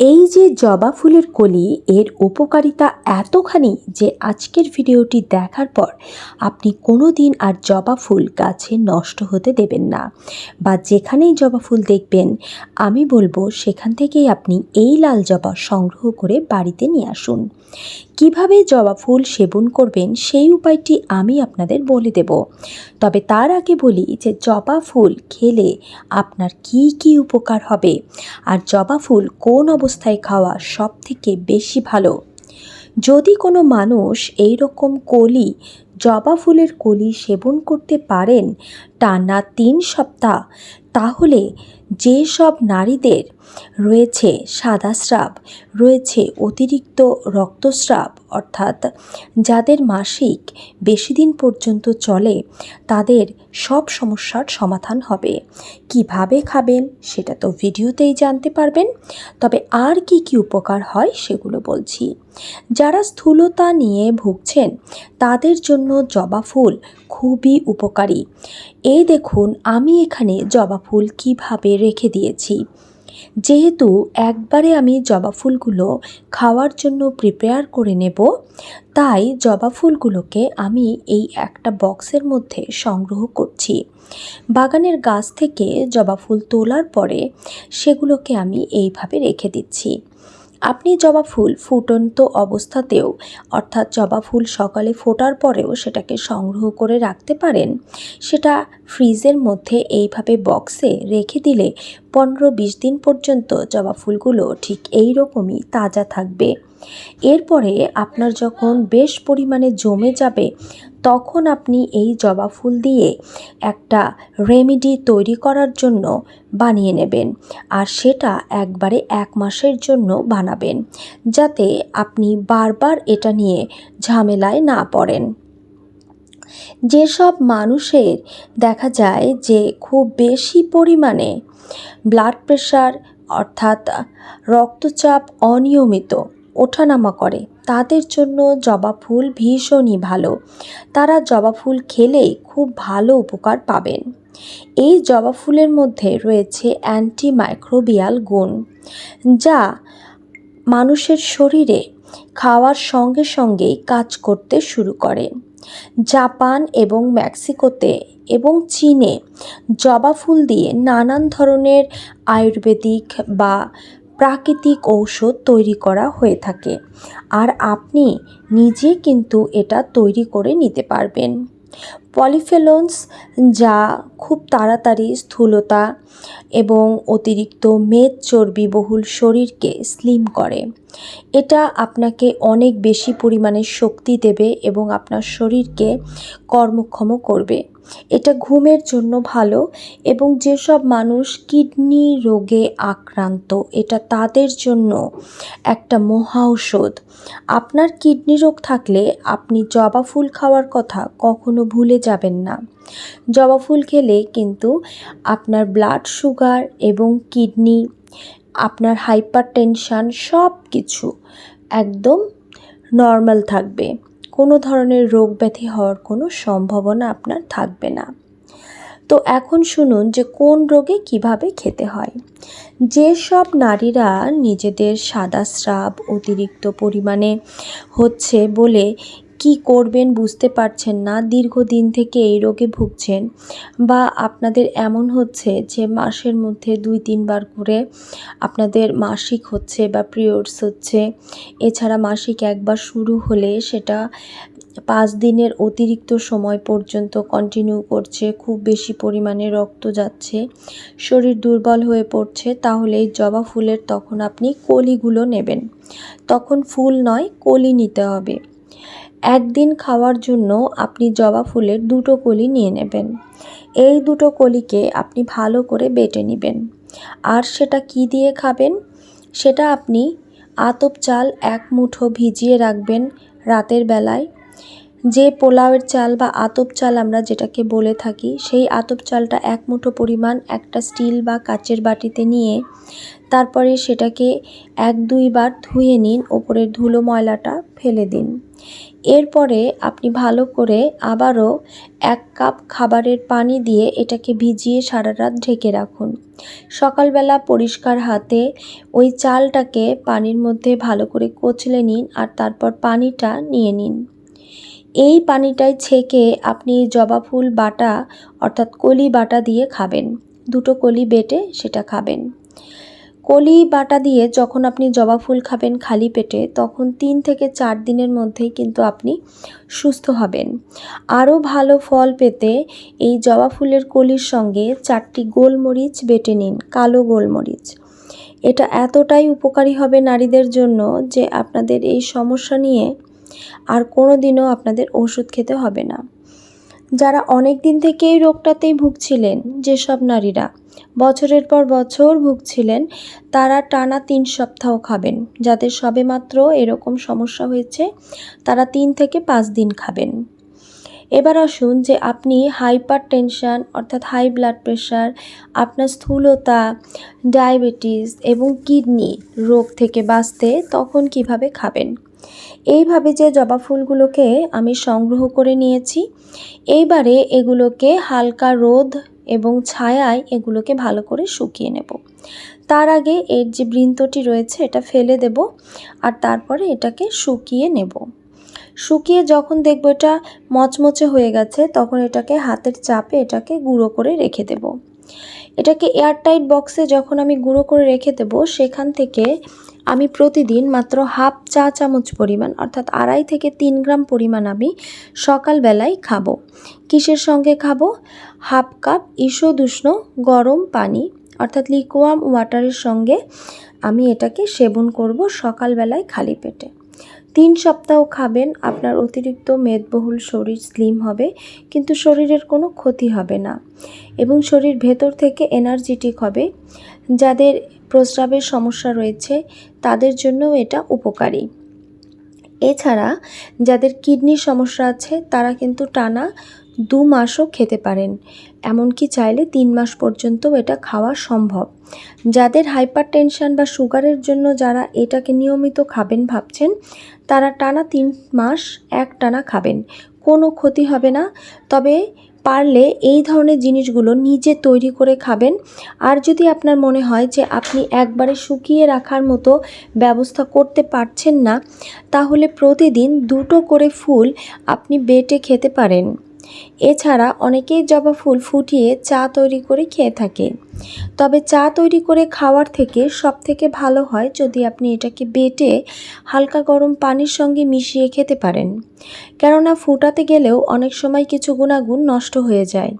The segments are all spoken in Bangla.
এই যে জবা ফুলের কলি, এর উপকারিতা এতখানি যে আজকের ভিডিওটি দেখার পর আপনি কোনো দিন আর জবা ফুল গাছে নষ্ট হতে দেবেন না। বা যেখানেই জবা ফুল দেখবেন, আমি বলব সেখান থেকেই আপনি এই লাল জবা সংগ্রহ করে বাড়িতে নিয়ে আসুন। কীভাবে জবা ফুল সেবন করবেন সেই উপায়টি আমি আপনাদের বলে দেব। তবে তার আগে বলি যে জবা ফুল খেলে আপনার কি কি উপকার হবে? আর জবা ফুল কোন অবস্থায় খাওয়া সব থেকে বেশি ভালো। যদি কোনো মানুষ এই রকম কলি, জবা ফুলের কলি সেবন করতে পারেন টানা তিন সপ্তাহ, তাহলে যেসব নারীদের রয়েছে সাদা স্রাব রয়েছে অতিরিক্ত রক্তস্রাব, অর্থাৎ যাদের মাসিক বেশি দিন পর্যন্ত চলে, তাদের সব সমস্যার সমাধান হবে। কীভাবে খাবেন সেটা তো ভিডিওতেই জানতে পারবেন, তবে আর কি কি উপকার হয় সেগুলো বলছি। যারা স্থূলতা নিয়ে ভুগছেন, তাদের জন্য জবা ফুল খুবই উপকারী। এই দেখুন, আমি এখানে জবা ফুল কীভাবে রেখে দিয়েছি। যেহেতু একবারে আমি জবা ফুলগুলো খাওয়ার জন্য প্রিপেয়ার করে নেব, তাই জবা ফুলগুলোকে আমি এই একটা বক্সের মধ্যে সংগ্রহ করছি। বাগানের গাছ থেকে জবা ফুল তোলার পরে সেগুলোকে আমি এইভাবে রেখে দিচ্ছি। আপনি জবা ফুল ফুটন্ত অবস্থাতেও, অর্থাৎ জবা ফুল সকালে ফোটার পরেও সেটাকে সংগ্রহ করে রাখতে পারেন, সেটা ফ্রিজের মধ্যে এইভাবে বক্সে রেখে দিলে পনেরো বিশ দিন পর্যন্ত জবা ফুলগুলো ঠিক এই রকমই তাজা থাকবে। এরপরে আপনার যখন বেশ পরিমাণে জমে যাবে, তখন আপনি এই জবা ফুল দিয়ে একটা রেমেডি তৈরি করার জন্য বানিয়ে নেবেন আর সেটা একবারে এক মাসের জন্য বানাবেন যাতে আপনি বারবার এটা নিয়ে ঝামেলায় না পড়েন। যেসব মানুষের দেখা যায় যে খুব বেশি পরিমাণে ব্লাড প্রেশার অর্থাৎ রক্তচাপ অনিয়মিত ওঠানামা করে। তাদের জন্য জবা ফুল ভীষণই ভালো। তারা জবা ফুল খেলেই খুব ভালো উপকার পাবেন। এই জবা ফুলের মধ্যে রয়েছে অ্যান্টিমাইক্রোবিয়াল গুণ, যা মানুষের শরীরে খাওয়ার সঙ্গে সঙ্গেই কাজ করতে শুরু করে। জাপান এবং মেক্সিকোতে এবং চীনে জবা ফুল দিয়ে নানান ধরনের আয়ুর্বেদিক বা প্রাকৃতিক ঔষধ তৈরি করা হয়ে থাকে। আর আপনি নিজে কিন্তু এটা তৈরি করে নিতে পারবেন। পলিফেলন্স যা খুব তাড়াতাড়ি স্থূলতা এবং অতিরিক্ত মেদ চর্বিবহুল শরীরকে স্লিম করে। এটা আপনাকে অনেক বেশি পরিমাণে শক্তি দেবে এবং আপনার শরীরকে কর্মক্ষম করবে। এটা ঘুমের জন্য ভালো এবং যেসব মানুষ কিডনি রোগে আক্রান্ত, এটা তাদের জন্য একটা মহা ঔষধ। আপনার কিডনি রোগ থাকলে আপনি জবা ফুল খাওয়ার কথা কখনো ভুলে যাবেন না। জবা ফুল খেলে কিন্তু আপনার ব্লাড সুগার এবং কিডনি আপনার হাইপার টেনশান সব কিছু একদম নর্মাল থাকবে। কোনো ধরনের রোগ ব্যাধি হওয়ার কোনো সম্ভাবনা আপনার থাকবে না। তো এখন শুনুন যে কোন রোগে কীভাবে খেতে হয়। যেসব নারীরা নিজেদের সাদা স্রাব, অতিরিক্ত পরিমাণে হচ্ছে বলে কি করবেন বুঝতে পারছেন না, দীর্ঘদিন থেকে এই রোগে ভুগছেন বা আপনাদের এমন হচ্ছে যে মাসের মধ্যে দুই, তিনবার করে আপনাদের মাসিক হচ্ছে বা পিরিয়ডস হচ্ছে, এছাড়া মাসিক একবার শুরু হলে সেটা পাঁচ দিনের অতিরিক্ত সময় পর্যন্ত কন্টিনিউ করছে, খুব বেশি পরিমাণে রক্ত যাচ্ছে, শরীর দুর্বল হয়ে পড়ছে, তাহলে জবা ফুলের তখন আপনি কলিগুলো নেবেন। তখন ফুল নয়, কলি নিতে হবে। একদিন খাওয়ার জন্য আপনি জবা ফুলের দুটো কলি নিয়ে নেবেন। এই দুটো কলিকে আপনি ভালো করে বেটে নেবেন। আর সেটা কি দিয়ে খাবেন? সেটা আপনি আতপ চাল এক মুঠো ভিজিয়ে রাখবেন রাতের বেলায়। যে পোলাওয়ের চাল বা আতপ চাল আমরা যেটাকে বলে থাকি, সেই আতপ চালটা এক মুঠো পরিমাণ একটা স্টিল বা কাচের বাটিতে নিয়ে তারপরে সেটাকে এক দুইবার ধুয়ে নিন, ওপরের ধুলো ময়লাটা ফেলে দিন। এরপরে আপনি ভালো করে আবারও এক কাপ খাবারের পানি দিয়ে এটাকে ভিজিয়ে সারা রাত ঢেকে রাখুন। সকালবেলা পরিষ্কার হাতে ওই চালটাকে পানির মধ্যে ভালো করে কচলে নিন আর তারপর পানিটা নিয়ে নিন। এই পানিটায় ছেঁকে আপনি জবা ফুল বাটা অর্থাৎ কলি বাটা দিয়ে খাবেন। দুটো কলি বেটে সেটা খাবেন। কলি বাটা দিয়ে যখন আপনি জবা ফুল খাবেন খালি পেটে, তখন তিন থেকে চার দিনের মধ্যেই কিন্তু আপনি সুস্থ হবেন। আরও ভালো ফল পেতে এই জবা ফুলের কলির সঙ্গে চারটি গোলমরিচ বেটে নিন, কালো গোলমরিচ। এটা এতটাই উপকারী হবে নারীদের জন্য যে আপনাদের এই সমস্যা নিয়ে আর কোনো দিনও আপনাদের ওষুধ খেতে হবে না। যারা অনেক দিন থেকে এই রোগটাতেই ভুগছিলেন যেসব নারীরা। বছরের পর বছর ভুগছিলেন, তারা টানা তিন সপ্তাহ খাবেন যাদের সবেমাত্র এরকম সমস্যা হয়েছে, তারা তিন থেকে পাঁচ দিন খাবেন। এবার আসুন যে আপনি হাইপার টেনশন অর্থাৎ হাই ব্লাড প্রেশার, আপনার স্থূলতা, ডায়াবেটিস এবং কিডনি রোগ থেকে বাঁচতে তখন কীভাবে খাবেন? এইভাবে যে জবা ফুলগুলোকে আমি সংগ্রহ করে নিয়েছি, এইবারে এগুলোকে হালকা রোদ এবং ছায়ায় এগুলোকে ভালো করে শুকিয়ে নেব। তার আগে এর যে বৃন্তটি রয়েছে এটা ফেলে দেব আর তারপরে এটাকে শুকিয়ে নেব। শুকিয়ে যখন দেখব এটা মচমচে হয়ে গেছে, তখন এটাকে হাতের চাপে এটাকে গুঁড়ো করে রেখে দেব। এটাকে এয়ারটাইট বক্সে যখন আমি গুঁড়ো করে রেখে দেব, সেখান থেকে আমি প্রতিদিন মাত্র হাফ চা চামচ পরিমাণ, অর্থাৎ আড়াই থেকে তিন গ্রাম পরিমাণ আমি সকালবেলায় খাব। কিসের সঙ্গে খাব? হাফ কাপ ঈষদুষ্ণ গরম পানি, অর্থাৎ লিকুয়াম ওয়াটারের সঙ্গে আমি এটাকে সেবন করব সকালবেলায় খালি পেটে। তিন সপ্তাহ খাবেন, আপনার অতিরিক্ত মেদবহুল শরীর স্লিম হবে, কিন্তু শরীরের কোনো ক্ষতি হবে না। এবং শরীর ভেতর থেকে এনার্জেটিক হবে। যাদের প্রস্রাবের সমস্যা রয়েছে, তাদের জন্যও এটা উপকারী। এছাড়া যাদের কিডনির সমস্যা আছে, তারা কিন্তু টানা দু মাসও খেতে পারেন। এমনকি চাইলে তিন মাস পর্যন্ত এটা খাওয়া সম্ভব। যাদের হাইপার টেনশন বা সুগারের জন্য যারা এটাকে নিয়মিত খাবেন ভাবছেন, তারা টানা তিন মাস এক টানা খাবেন। কোনো ক্ষতি হবে না। তবে পারলে এই ধরনের জিনিসগুলো নিজে তৈরি করে খাবেন। আর যদি আপনার মনে হয় যে আপনি একবারে শুকিয়ে রাখার মতো ব্যবস্থা করতে পারছেন না, তাহলে প্রতিদিন দুটো করে ফুল আপনি বেটে খেতে পারেন। এছাড়া অনেকেই জবা ফুল ফুটিয়ে চা তৈরি করে খেয়ে থাকে। তবে চা তৈরি করে খাওয়ার থেকে সব থেকে ভালো হয় যদি আপনি এটাকে বেটে হালকা গরম পানির সঙ্গে মিশিয়ে খেতে পারেন। কেননা ফুটাতে গেলেও অনেক সময় কিছু গুণাগুণ নষ্ট হয়ে যায়।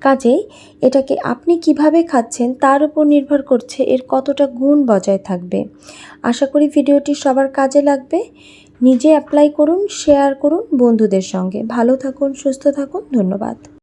কাজেই এটাকে আপনি কীভাবে খাচ্ছেন তার উপর নির্ভর করছে এর কতটা গুণ বজায় থাকবে। আশা করি ভিডিওটি সবার কাজে লাগবে। নিজে অ্যাপ্লাই করুন শেয়ার করুন বন্ধুদের সঙ্গে। ভালো থাকুন সুস্থ থাকুন ধন্যবাদ।